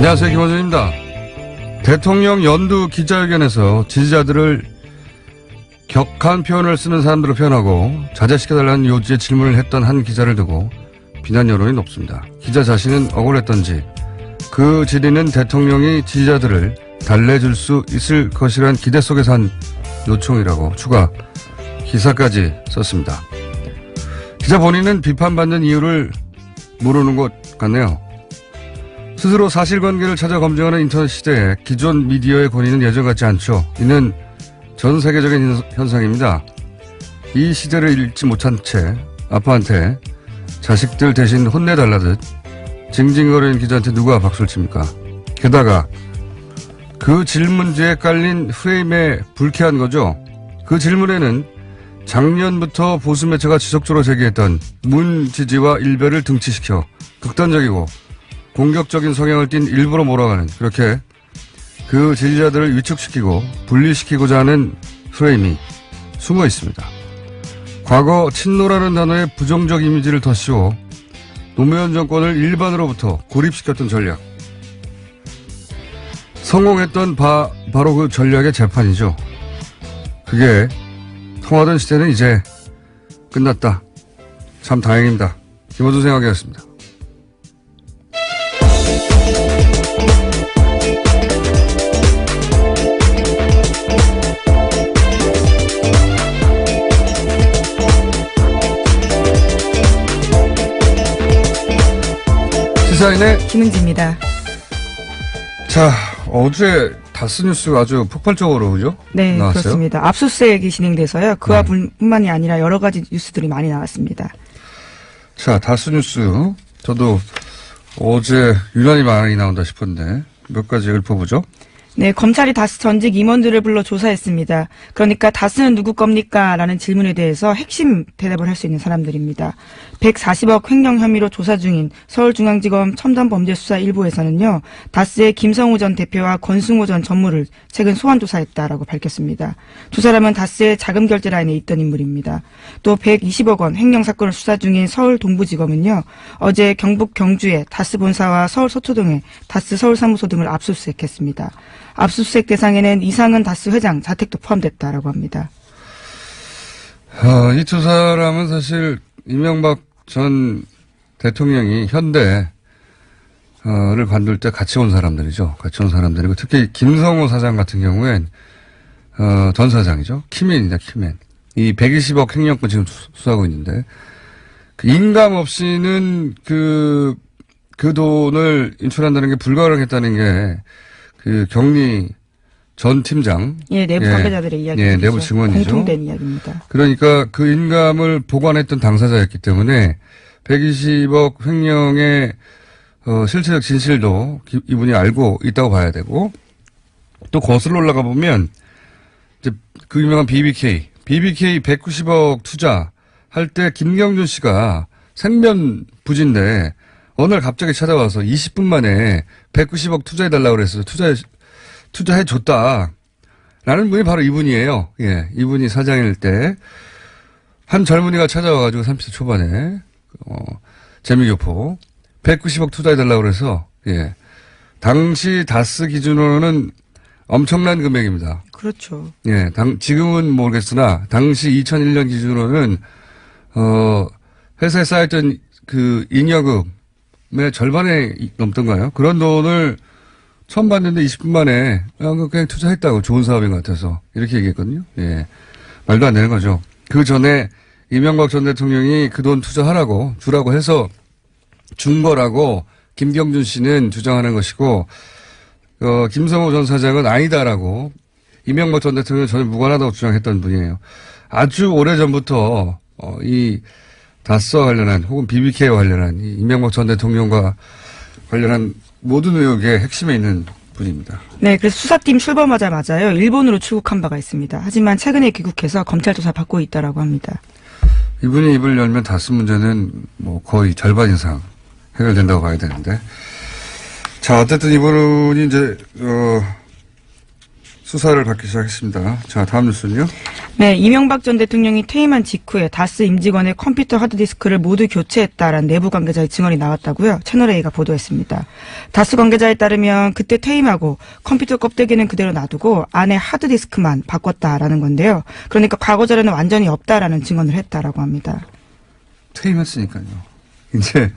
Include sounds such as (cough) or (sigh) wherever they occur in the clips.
안녕하세요. 김원준입니다. 대통령 연두 기자회견에서 지지자들을 격한 표현을 쓰는 사람들로 표현하고 자제시켜달라는 요지의 질문을 했던 한 기자를 두고 비난 여론이 높습니다. 기자 자신은 억울했던지 그 질의는 대통령이 지지자들을 달래줄 수 있을 것이란 기대 속에서 한 요청이라고 추가 기사까지 썼습니다. 기자 본인은 비판받는 이유를 모르는 것 같네요. 스스로 사실관계를 찾아 검증하는 인터넷 시대에 기존 미디어의 권위는 예전 같지 않죠. 이는 전 세계적인 현상입니다. 이 시대를 읽지 못한 채 아빠한테 자식들 대신 혼내달라듯 징징거리는 기자한테 누가 박수를 칩니까? 게다가 그 질문지에 깔린 프레임에 불쾌한 거죠. 그 질문에는 작년부터 보수 매체가 지속적으로 제기했던 문 지지와 일별을 등치시켜 극단적이고 공격적인 성향을 띤 일부러 몰아가는 그렇게 그 지지자들을 위축시키고 분리시키고자 하는 프레임이 숨어 있습니다. 과거 친노라는 단어에 부정적 이미지를 더 씌워 노무현 정권을 일반으로부터 고립시켰던 전략. 성공했던 바, 바로 그 전략의 재판이죠. 그게 통하던 시대는 이제 끝났다. 참 다행입니다. 김호준 생각이었습니다. 시사인의 김은지입니다. 자 어제 다스 뉴스가 아주 폭발적으로 그죠? 네, 나왔어요? 그렇습니다. 압수수색이 진행돼서요. 그와 네. 분- 뿐만이 아니라 여러 가지 뉴스들이 많이 나왔습니다. 자 다스 뉴스 저도 어제 유난히 많이 나온다 싶었는데 몇 가지 읊어보죠. 네, 검찰이 다스 전직 임원들을 불러 조사했습니다. 그러니까 다스는 누구 겁니까? 라는 질문에 대해서 핵심 대답을 할 수 있는 사람들입니다. 140억 횡령 혐의로 조사 중인 서울중앙지검 첨단범죄수사 1부에서는요, 다스의 김성우 전 대표와 권승호 전 전무를 최근 소환 조사했다라고 밝혔습니다. 두 사람은 다스의 자금 결제 라인에 있던 인물입니다. 또 120억 원 횡령 사건을 수사 중인 서울 동부지검은요, 어제 경북 경주에 다스 본사와 서울 서초동에 다스 서울 사무소 등을 압수수색했습니다. 압수수색 대상에는 이상은 다스 회장 자택도 포함됐다라고 합니다. 어, 이두 사람은 사실 이명박 전 대통령이 현대를 관둘 때 같이 온 사람들이죠. 같이 온 사람들이고 특히 김성호 사장 같은 경우엔 어, 전 사장이죠. 키맨이다 키맨. 이 120억 횡령권 지금 수- 수사하고 있는데 그 인감 없이는 그, 그 돈을 인출한다는 게 불가능했다는 게그 경리 전 팀장 예, 내부 예. 관계자들의 이야기죠. 예, 내부 증언이죠. 공통된 이야기입니다. 그러니까 그 인감을 보관했던 당사자였기 때문에 120억 횡령의 어, 실체적 진실도 기- 이분이 알고 있다고 봐야 되고 또 거슬러 올라가 보면 이제 그 유명한 BBK, BBK 190억 투자 할 때 김경준 씨가 생면 부진데 어느 날 갑자기 찾아와서 20분 만에 190억 투자해달라고 그랬어요. 투자, 투자해 줬다. 라는 분이 바로 이분이에요. 예, 이분이 사장일 때, 한 젊은이가 찾아와가지고 30대 초반에, 어, 재미교포, 190억 투자해달라고 그래서, 예, 당시 다스 기준으로는 엄청난 금액입니다. 그렇죠. 예, 당, 지금은 모르겠으나, 당시 2001년 기준으로는, 어, 회사에 쌓였던 그 잉여금의 절반에 이- 넘던가요? 그런 돈을 처음 봤는데 20분 만에, 아, 그냥 투자했다고 좋은 사업인 것 같아서. 이렇게 얘기했거든요. 예. 말도 안 되는 거죠. 그 전에 이명박 전 대통령이 그 돈 투자하라고, 주라고 해서 준 거라고 김경준 씨는 주장하는 것이고, 어, 김성호 전 사장은 아니다라고 이명박 전 대통령은 전혀 무관하다고 주장했던 분이에요. 아주 오래 전부터 어, 이 다스와 관련한 혹은 BBK와 관련한 이 이명박 전 대통령과 관련한 모든 의혹의 핵심에 있는 분입니다. 네, 그래서 수사팀 출범하자마자요, 일본으로 출국한 바가 있습니다. 하지만 최근에 귀국해서 검찰 조사 받고 있다라고 합니다. 이분이 입을 열면 다스 문제는 뭐 거의 절반 이상 해결된다고 봐야 되는데. 자, 어쨌든 이분이 이제, 어, 수사를 받기 시작했습니다. 자, 다음 뉴스는요? 네, 이명박 전 대통령이 퇴임한 직후에 다스 임직원의 컴퓨터 하드디스크를 모두 교체했다라는 내부 관계자의 증언이 나왔다고요. 채널A가 보도했습니다. 다스 관계자에 따르면 그때 퇴임하고 컴퓨터 껍데기는 그대로 놔두고 안에 하드디스크만 바꿨다라는 건데요. 그러니까 과거 자료는 완전히 없다라는 증언을 했다라고 합니다. 퇴임했으니까요. 이제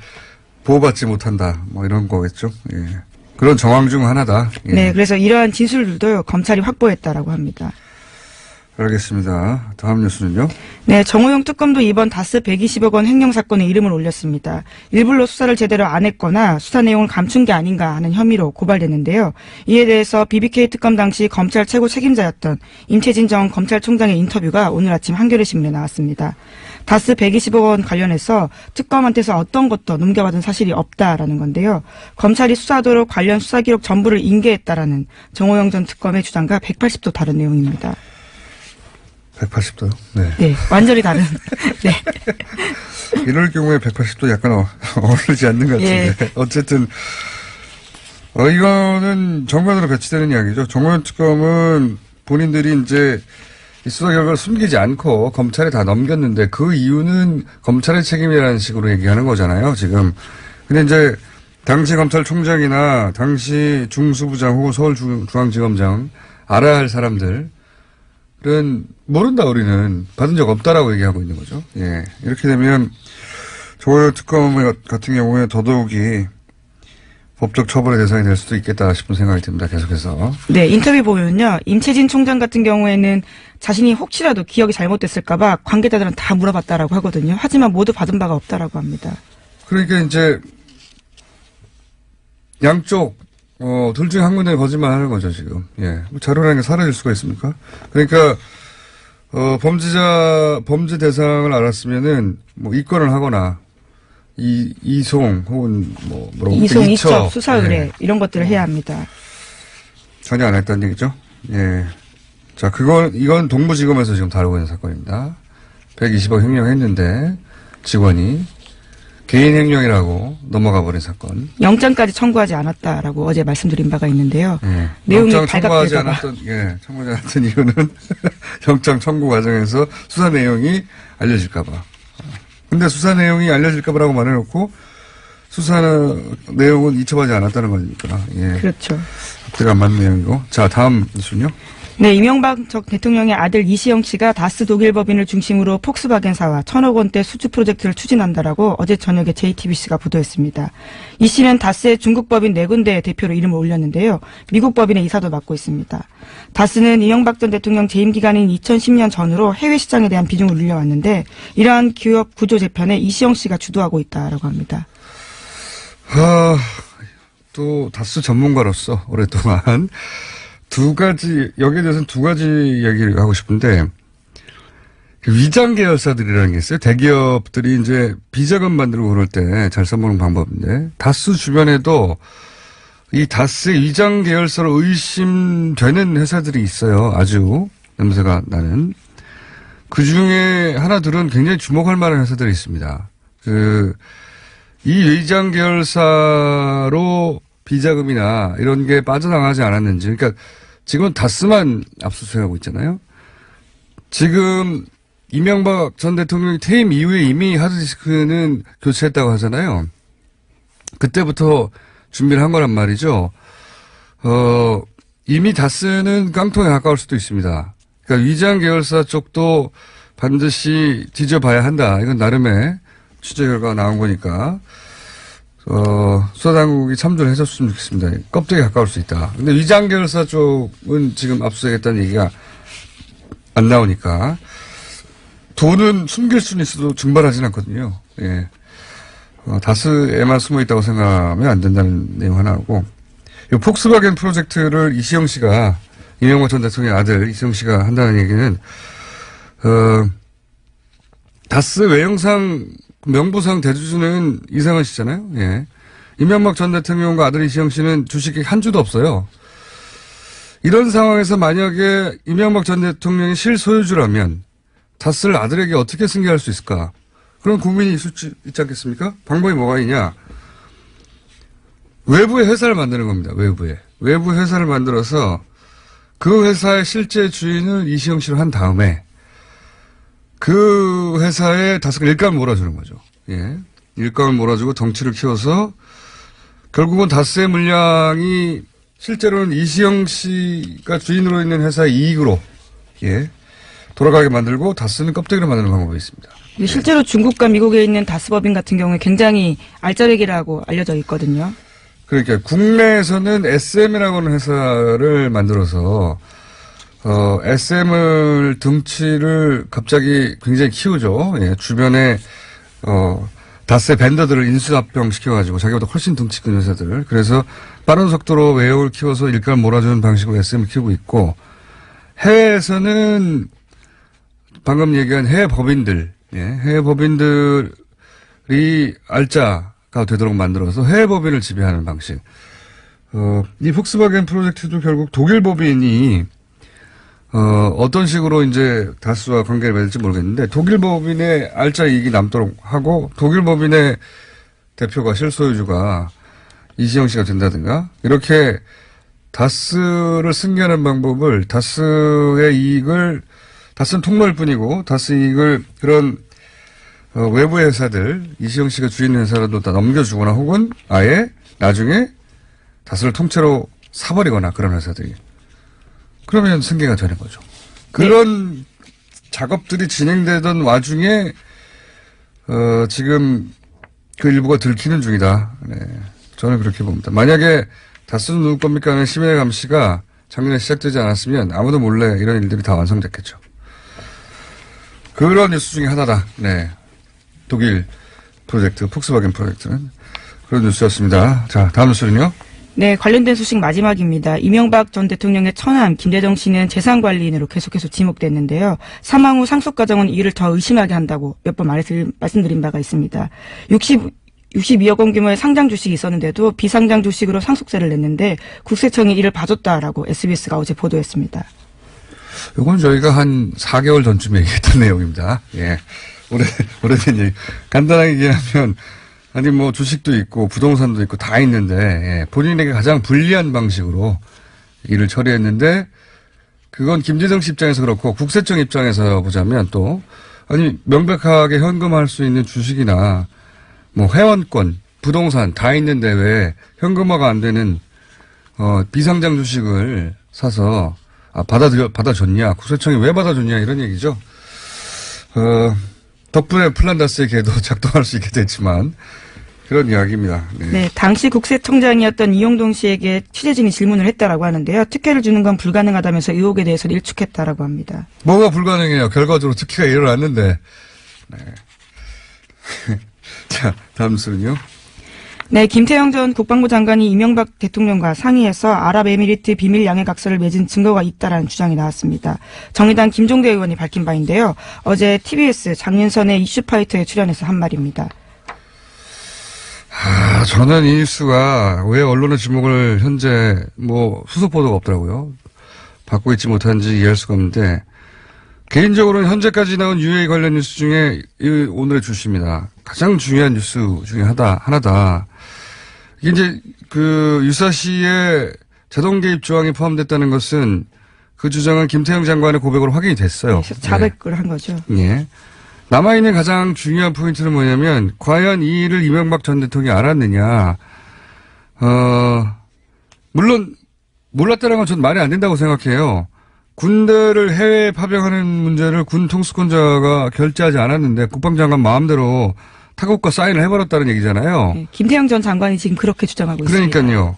보호받지 못한다. 뭐 이런 거겠죠. 예. 그런 정황 중 하나다. 예. 네, 그래서 이러한 진술들도 검찰이 확보했다라고 합니다. 알겠습니다. 다음 뉴스는요. 네, 정호영 특검도 이번 다스 120억 원 횡령 사건에 이름을 올렸습니다. 일부러 수사를 제대로 안 했거나 수사 내용을 감춘 게 아닌가 하는 혐의로 고발됐는데요. 이에 대해서 BBK 특검 당시 검찰 최고 책임자였던 임채진 전 검찰총장의 인터뷰가 오늘 아침 한겨레 신문에 나왔습니다. 다스 120억 원 관련해서 특검한테서 어떤 것도 넘겨받은 사실이 없다라는 건데요. 검찰이 수사하도록 관련 수사 기록 전부를 인계했다라는 정호영 전 특검의 주장과 180도 다른 내용입니다. 180도요. 네. 네, 완전히 다른. (laughs) 네. 이럴 경우에 180도 약간 어, 어울리지 않는 것 같은데. 예. 어쨌든, 어, 이거는 정면으로 배치되는 이야기죠. 정원 특검은 본인들이 이제 이 수사 결과를 숨기지 않고 검찰에 다 넘겼는데 그 이유는 검찰의 책임이라는 식으로 얘기하는 거잖아요, 지금. 근데 이제 당시 검찰총장이나 당시 중수부장 혹은 서울중앙지검장 알아야 할 사람들 은 모른다 우리는 받은 적 없다라고 얘기하고 있는 거죠. 예 이렇게 되면 조호영 특검 같은 경우에 더더욱이 법적 처벌의 대상이 될 수도 있겠다 싶은 생각이 듭니다. 계속해서 네, 인터뷰 보면요. 임채진 총장 같은 경우에는 자신이 혹시라도 기억이 잘못됐을까봐 관계자들은 다 물어봤다라고 하거든요. 하지만 모두 받은 바가 없다라고 합니다. 그러니까 이제 양쪽 어, 둘 중에 한 군데 거짓말 하는 거죠, 지금. 예. 뭐 자료라는 게 사라질 수가 있습니까? 그러니까, 어, 범죄자, 범죄 대상을 알았으면은, 뭐, 입건을 하거나, 이, 이송, 혹은 뭐, 뭐라고. 이송, 이첩. 수사 의뢰 예. 이런 것들을 해야 합니다. 전혀 안 했다는 얘기죠. 예. 자, 그건, 이건 동부지검에서 지금 다루고 있는 사건입니다. 120억 횡령했는데, 직원이 개인 횡령이라고 넘어가 버린 사건. 영장까지 청구하지 않았다라고 어제 말씀드린 바가 있는데요. 예. 내용이 영장 청구하지 발각되다가- 않았던, 예, 청구하지 않았던 이유는 (laughs) 영장 청구 과정에서 수사 내용이 알려질까 봐. 근데 수사 내용이 알려질까봐라고 말해놓고 수사 내용은 이첩하지 않았다는 거니까, 예. 그렇죠. 그때가 안 맞는 내용이고. 자, 다음 뉴스는요? 네, 이명박 전 대통령의 아들 이시영 씨가 다스 독일 법인을 중심으로 폭스바겐사와 천억 원대 수주 프로젝트를 추진한다라고 어제 저녁에 JTBC가 보도했습니다. 이 씨는 다스의 중국 법인 네 군데의 대표로 이름을 올렸는데요. 미국 법인의 이사도 맡고 있습니다. 다스는 이명박 전 대통령 재임 기간인 2010년 전으로 해외 시장에 대한 비중을 늘려왔는데 이러한 기업 구조 재편에 이시영 씨가 주도하고 있다라고 합니다. 아, 또 다스 전문가로서 오랫동안 두 가지 여기에 대해서는 두 가지 얘기를 하고 싶은데 그 위장 계열사들이라는 게 있어요. 대기업들이 이제 비자금 만들고 그럴 때 잘 써먹는 방법인데 다스 주변에도 이 다스의 위장 계열사로 의심되는 회사들이 있어요. 아주 냄새가 나는 그 중에 하나들은 굉장히 주목할 만한 회사들이 있습니다. 그 이 위장 계열사로 비자금이나 이런 게 빠져나가지 않았는지, 그러니까 지금 다스만 압수수색하고 있잖아요. 지금 이명박 전 대통령이 퇴임 이후에 이미 하드디스크는 교체했다고 하잖아요. 그때부터 준비를 한 거란 말이죠. 어, 이미 다스는 깡통에 가까울 수도 있습니다. 그러니까 위장 계열사 쪽도 반드시 뒤져봐야 한다. 이건 나름의 취재 결과가 나온 거니까. 어, 수사당국이 참조를 해줬으면 좋겠습니다. 껍데기 가까울 수 있다. 근데 위장 계열사 쪽은 지금 압수하겠다는 얘기가 안 나오니까 돈은 숨길 수는 있어도 증발하진 않거든요. 예. 어, 다스에만 숨어 있다고 생각하면 안 된다는 내용 하나고 이 폭스바겐 프로젝트를 이시영 씨가 이명박 전 대통령의 아들 이시영 씨가 한다는 얘기는 어, 다스 외형상 명부상 대주주는 이상은 씨잖아요. 예. 이명박 전 대통령과 아들 이시영 씨는 주식이 한 주도 없어요. 이런 상황에서 만약에 이명박 전 대통령이 실소유주라면 다스를 아들에게 어떻게 승계할 수 있을까? 그런 고민이 있을 수 있지 않겠습니까? 방법이 뭐가 있냐? 외부의 회사를 만드는 겁니다. 외부에. 외부 회사를 만들어서 그 회사의 실제 주인을 이시영 씨로 한 다음에 그 회사에 다스가 일감을 몰아주는 거죠. 예. 일감을 몰아주고 덩치를 키워서 결국은 다스의 물량이 실제로는 이시영 씨가 주인으로 있는 회사의 이익으로 예. 돌아가게 만들고 다스는 껍데기로 만드는 방법이 있습니다. 근데 실제로 중국과 미국에 있는 다스법인 같은 경우에 굉장히 알짜배기라고 알려져 있거든요. 그러니까 국내에서는 SM이라고 하는 회사를 만들어서 어, SM을 등치를 갑자기 굉장히 키우죠. 예, 주변에 어, 다스의 밴더들을 인수합병 시켜가지고 자기보다 훨씬 등치 큰 회사들을 그래서 빠른 속도로 외형을 키워서 일감을 몰아주는 방식으로 SM을 키우고 있고 해외에서는 방금 얘기한 해외 법인들, 예, 해외 법인들이 알짜가 되도록 만들어서 해외 법인을 지배하는 방식. 어, 이 폭스바겐 프로젝트도 결국 독일 법인이 어, 어떤 식으로 이제 다스와 관계를 맺을지 모르겠는데 독일 법인의 알짜 이익이 남도록 하고 독일 법인의 대표가 실소유주가 이시영 씨가 된다든가 이렇게 다스를 승계하는 방법을 다스의 이익을 다스는 통로일 뿐이고 다스 이익을 그런 어, 외부 회사들 이시영 씨가 주인 회사라도 다 넘겨주거나 혹은 아예 나중에 다스를 통째로 사버리거나 그런 회사들이 그러면 승계가 되는 거죠. 그런 작업들이 진행되던 와중에 어, 지금 그 일부가 들키는 중이다. 네. 저는 그렇게 봅니다. 만약에 다스는 누구 겁니까 하는 시민의 감시가 작년에 시작되지 않았으면 아무도 몰래 이런 일들이 다 완성됐겠죠. 그런 뉴스 중에 하나다. 네. 독일 프로젝트, 폭스바겐 프로젝트는 그런 뉴스였습니다. 자, 다음 뉴스는요. 네, 관련된 소식 마지막입니다. 이명박 전 대통령의 처남 김대정 씨는 재산관리인으로 계속해서 지목됐는데요. 사망 후 상속 과정은 이를 더 의심하게 한다고 몇 번 말씀드린 바가 있습니다. 60 62억 원 규모의 상장 주식이 있었는데도 비상장 주식으로 상속세를 냈는데 국세청이 이를 봐줬다라고 SBS가 어제 보도했습니다. 이건 저희가 한 4개월 전쯤에 얘기했던 내용입니다. 예. 오래, 오래된 얘기. 간단하게 얘기하면, 아니, 뭐, 주식도 있고, 부동산도 있고, 다 있는데, 예. 본인에게 가장 불리한 방식으로 일을 처리했는데, 그건 김재정 씨 입장에서 그렇고, 국세청 입장에서 보자면 또, 아니, 명백하게 현금화할 수 있는 주식이나, 뭐, 회원권, 부동산 다 있는데 왜 현금화가 안 되는, 어, 비상장 주식을 사서 아, 받아들여, 받아줬냐, 국세청이 왜 받아줬냐, 이런 얘기죠. 어, 덕분에 플란다스의 개도 (laughs) 작동할 수 있게 됐지만, 그런 이야기입니다. 네. 네, 당시 국세청장이었던 이용동 씨에게 취재진이 질문을 했다라고 하는데요. 특혜를 주는 건 불가능하다면서 의혹에 대해서 일축했다라고 합니다. 뭐가 불가능해요? 결과적으로 특혜가 일어났는데. 네. (laughs) 자, 다음 수는요. 네, 김태영 전 국방부 장관이 이명박 대통령과 상의해서 아랍에미리트 비밀 양해각서를 맺은 증거가 있다라는 주장이 나왔습니다. 정의당 김종대 의원이 밝힌 바인데요. 어제 TBS 장윤선의 이슈파이터에 출연해서 한 말입니다. 아, 저는 이 뉴스가 왜 언론의 주목을 현재 뭐 수속 보도가 없더라고요. 받고 있지 못한지 이해할 수가 없는데 개인적으로는 현재까지 나온 UA 관련 뉴스 중에 이 오늘의 주시입니다. 가장 중요한 뉴스 중에 하다, 하나다. 이게 이제 그 유사시의 자동 개입 조항이 포함됐다는 것은 그 주장은 김태형 장관의 고백으로 확인이 됐어요. 그래서 자백을 한 거죠. 예. 남아있는 가장 중요한 포인트는 뭐냐면, 과연 이 일을 이명박 전 대통령이 알았느냐. 어, 물론, 몰랐다는 건 전 말이 안 된다고 생각해요. 군대를 해외에 파병하는 문제를 군 통수권자가 결재하지 않았는데, 국방장관 마음대로 타국과 사인을 해버렸다는 얘기잖아요. 네, 김태영 전 장관이 지금 그렇게 주장하고 있습니다. 그러니까요.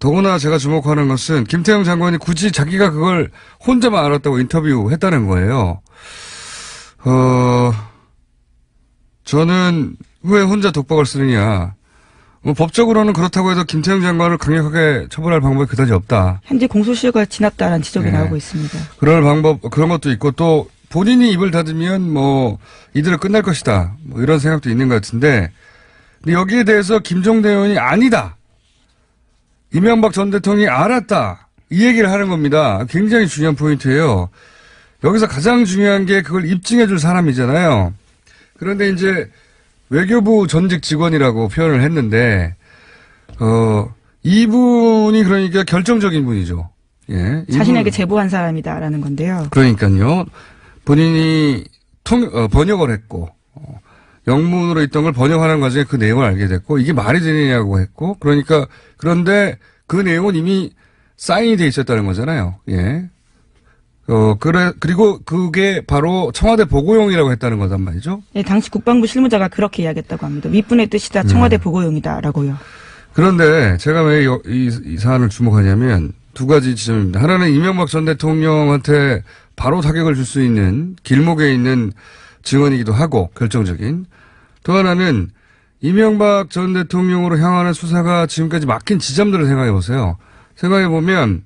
더구나 제가 주목하는 것은 김태형 장관이 굳이 자기가 그걸 혼자만 알았다고 인터뷰했다는 거예요. 어, 저는 왜 혼자 독박을 쓰느냐. 뭐 법적으로는 그렇다고 해도 김태형 장관을 강력하게 처벌할 방법이 그다지 없다. 현재 공소시효가 지났다라는 지적이 네. 나오고 있습니다. 그럴 방법, 그런 것도 있고 또 본인이 입을 닫으면 뭐 이대로 끝날 것이다. 뭐 이런 생각도 있는 것 같은데 근데 여기에 대해서 김종대 의원이 아니다. 이명박 전 대통령이 알았다. 이 얘기를 하는 겁니다. 굉장히 중요한 포인트예요. 여기서 가장 중요한 게 그걸 입증해 줄 사람이잖아요. 그런데 이제 외교부 전직 직원이라고 표현을 했는데 어 이분이 그러니까 결정적인 분이죠. 예. 자신에게 제보한 사람이다라는 건데요. 그러니까요. 본인이 통, 어, 번역을 했고, 어, 영문으로 있던 걸 번역하는 과정에 그 내용을 알게 됐고, 이게 말이 되느냐고 했고, 그러니까, 그런데 그 내용은 이미 사인이 돼 있었다는 거잖아요. 예. 어, 그래, 그리고 그게 바로 청와대 보고용이라고 했다는 거단 말이죠. 예, 당시 국방부 실무자가 그렇게 이야기했다고 합니다. 윗분의 뜻이다. 청와대 보고용이다라고요. 그런데 제가 왜 이 이 사안을 주목하냐면 두 가지 지점입니다. 하나는 이명박 전 대통령한테 바로 타격을 줄 수 있는 길목에 있는 증언이기도 하고 결정적인 또 하나는 이명박 전 대통령으로 향하는 수사가 지금까지 막힌 지점들을 생각해 보세요. 생각해 보면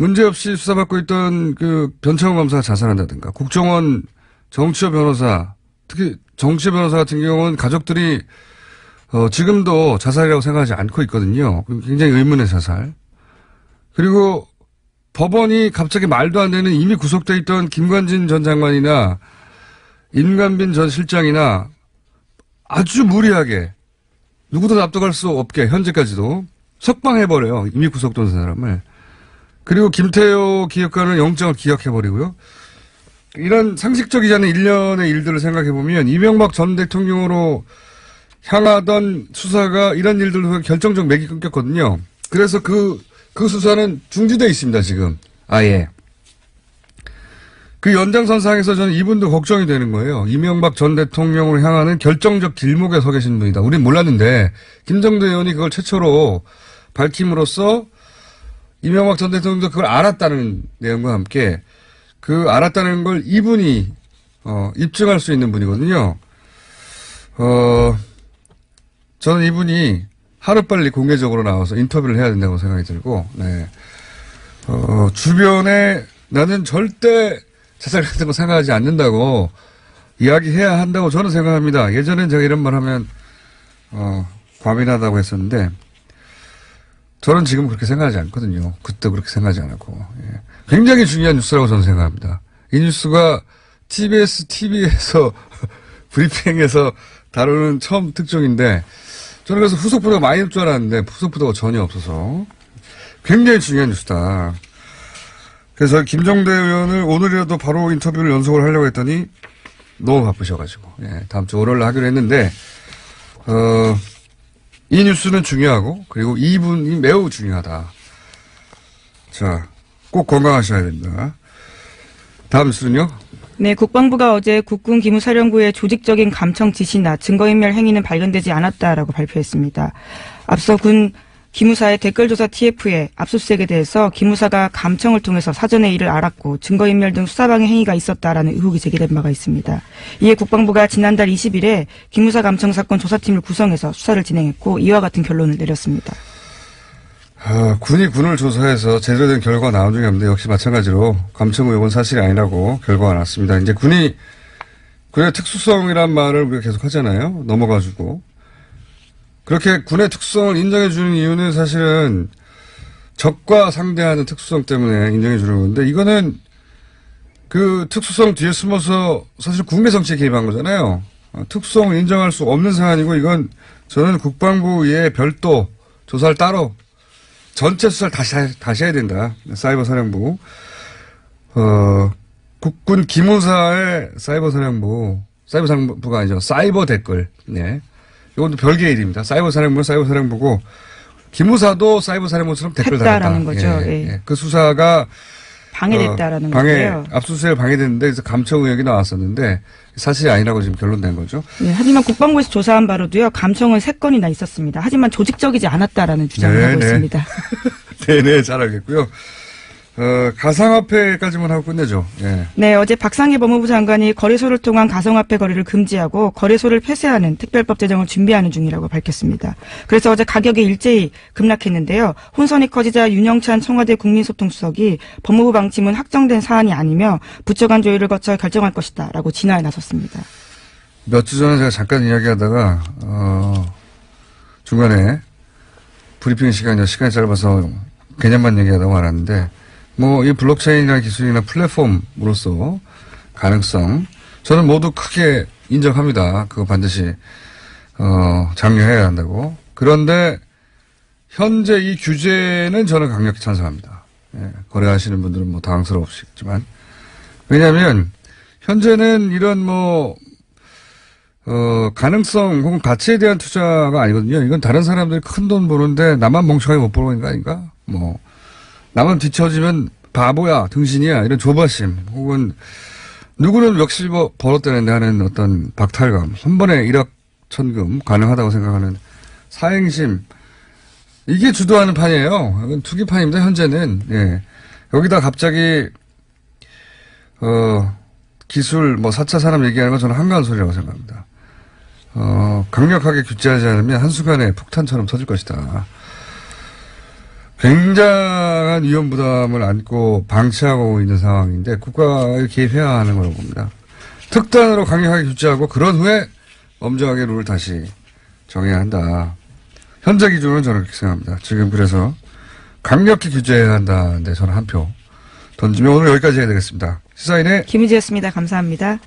문제없이 수사받고 있던 그 변창훈 검사가 자살한다든가 국정원 정치호 변호사 특히 정치호 변호사 같은 경우는 가족들이 어, 지금도 자살이라고 생각하지 않고 있거든요. 굉장히 의문의 자살. 그리고 법원이 갑자기 말도 안 되는 이미 구속돼 있던 김관진 전 장관이나 임관빈 전 실장이나 아주 무리하게 누구도 납득할 수 없게 현재까지도 석방해버려요. 이미 구속된 사람을. 그리고 김태호 기획관은 영장을 기각해버리고요. 이런 상식적이지 않은 일련의 일들을 생각해보면 이명박 전 대통령으로 향하던 수사가 이런 일들로 결정적 맥이 끊겼거든요. 그래서 그, 그 수사는 중지되어 있습니다, 지금. 아예. 그 연장선상에서 저는 이분도 걱정이 되는 거예요. 이명박 전 대통령으로 향하는 결정적 길목에 서 계신 분이다. 우린 몰랐는데, 김정대 의원이 그걸 최초로 밝힘으로써 이명박 전 대통령도 그걸 알았다는 내용과 함께 그 알았다는 걸 이분이, 어, 입증할 수 있는 분이거든요. 어, 저는 이분이 하루빨리 공개적으로 나와서 인터뷰를 해야 된다고 생각이 들고, 네. 어, 주변에 나는 절대 자살 같은 거 생각하지 않는다고 이야기해야 한다고 저는 생각합니다. 예전엔 제가 이런 말 하면, 어, 과민하다고 했었는데, 저는 지금 그렇게 생각하지 않거든요. 그때 그렇게 생각하지 않았고. 예. 굉장히 중요한 뉴스라고 저는 생각합니다. 이 뉴스가 TBS TV에서 (laughs) 브리핑에서 다루는 처음 특종인데, 저는 그래서 후속 보도가 많이 올 줄 알았는데, 후속 보도가 전혀 없어서, 굉장히 중요한 뉴스다. 그래서 김정대 의원을 오늘이라도 바로 인터뷰를 연속을 하려고 했더니, 너무 바쁘셔가지고, 예, 다음 주 월요일 하기로 했는데, 어, 이 뉴스는 중요하고, 그리고 이분이 매우 중요하다. 자, 꼭 건강하셔야 됩니다. 다음 뉴스는요? 네, 국방부가 어제 국군 기무사령부의 조직적인 감청 지시나 증거인멸 행위는 발견되지 않았다라고 발표했습니다. 앞서 군 기무사의 댓글조사 TF에 압수수색에 대해서 기무사가 감청을 통해서 사전에 이를 알았고 증거인멸 등 수사방해 행위가 있었다라는 의혹이 제기된 바가 있습니다. 이에 국방부가 지난달 20일에 기무사 감청 사건 조사팀을 구성해서 수사를 진행했고 이와 같은 결론을 내렸습니다. 아, 군이 군을 조사해서 제대로 된 결과가 나온 적이 없는데 역시 마찬가지로 감청 의혹은 사실이 아니라고 결과가 났습니다. 이제 군이 군의 특수성이란 말을 우리가 계속 하잖아요. 넘어가지고 그렇게 군의 특성을 인정해 주는 이유는 사실은 적과 상대하는 특수성 때문에 인정해 주는 건데 이거는 그 특수성 뒤에 숨어서 사실 국내 정치에 개입한 거잖아요. 어, 특수성을 인정할 수 없는 사안이고 이건 저는 국방부의 별도 조사를 따로 전체 수사를 다시, 하- 다시 해야 된다. 사이버 사령부. 어, 국군 기무사의 사이버 사령부, 사이버 사령부가 아니죠. 사이버 댓글. 네. 이것도 별개의 일입니다. 사이버 사령부는 사이버 사령부고, 기무사도 사이버 사령부처럼 댓글 했다라는 달았다. 거죠. 예. 그 수사가 방해됐다라는 어, 방해, 거고요. 압수수색 방해됐는데 그래서 감청 의혹이 나왔었는데 사실이 아니라고 지금 결론낸 거죠. 네, 하지만 국방부에서 조사한 바로도요 감청은 세 건이나 있었습니다. 하지만 조직적이지 않았다라는 주장을 네, 하고 네. 있습니다. (laughs) 네네, 잘 알겠고요. 어, 가상화폐까지만 하고 끝내죠. 예. 네, 어제 박상희 법무부 장관이 거래소를 통한 가상화폐 거래를 금지하고 거래소를 폐쇄하는 특별법 제정을 준비하는 중이라고 밝혔습니다. 그래서 어제 가격이 일제히 급락했는데요. 혼선이 커지자 윤영찬 청와대 국민소통수석이 법무부 방침은 확정된 사안이 아니며 부처 간 조율을 거쳐 결정할 것이다 라고 진화에 나섰습니다. 몇 주 전에 제가 잠깐 이야기하다가 어, 중간에 브리핑 시간이 시간이 짧아서 개념만 얘기하다가 말았는데 뭐 이 블록체인이나 기술이나 플랫폼으로서 가능성 저는 모두 크게 인정합니다. 그거 반드시 어, 장려해야 한다고. 그런데 현재 이 규제는 저는 강력히 찬성합니다. 예, 거래하시는 분들은 뭐 당황스러우시겠지만 왜냐하면 현재는 이런 뭐, 어, 가능성 혹은 가치에 대한 투자가 아니거든요. 이건 다른 사람들이 큰 돈 버는데 나만 멍청하게 못 버는 거 아닌가? 뭐, 나만 뒤처지면 바보야, 등신이야, 이런 조바심, 혹은 누구는 몇십 버- 벌었다는데 하는 어떤 박탈감, 한 번에 1억 천금 가능하다고 생각하는 사행심, 이게 주도하는 판이에요. 이건 투기판입니다, 현재는. 예. 여기다 갑자기, 어, 기술, 뭐, 4차 산업 얘기하는 건 저는 한가한 소리라고 생각합니다. 어, 강력하게 규제하지 않으면 한순간에 폭탄처럼 터질 것이다. 굉장한 위험 부담을 안고 방치하고 있는 상황인데 국가가 개입해야 하는 거라고 봅니다. 특단으로 강력하게 규제하고 그런 후에 엄정하게 룰을 다시 정해야 한다. 현재 기준은 저는 그렇게 생각합니다. 지금 그래서 강력히 규제해야 한다는데 저는 한 표 던지면 오늘 여기까지 해야 되겠습니다. 시사인의 김희지였습니다. 감사합니다.